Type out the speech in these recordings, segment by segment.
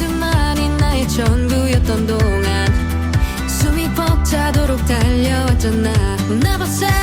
모든말이 나의 전부였던 동안 숨이 벅차도록 달려왔잖아. 나보세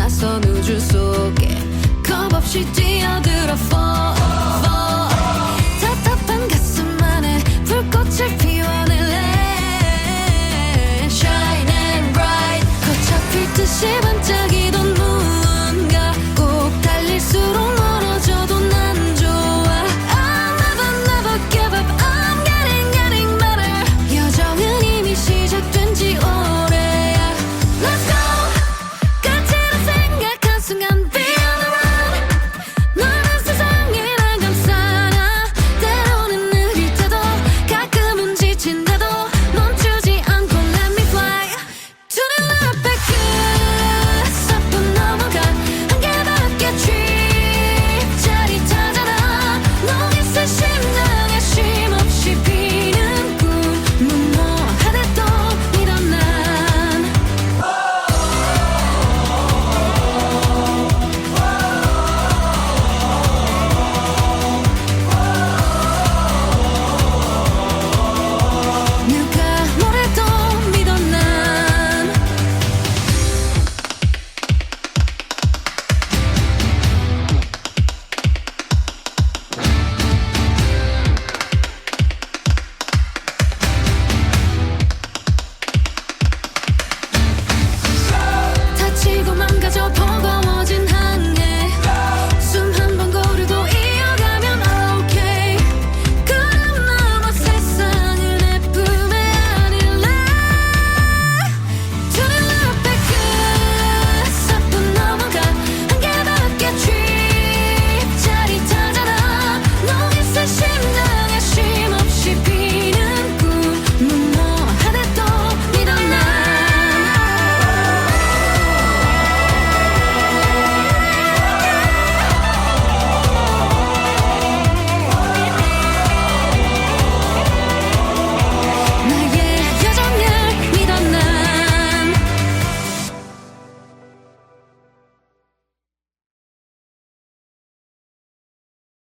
낯선 우주 속에 겁없이 뛰어들어 fall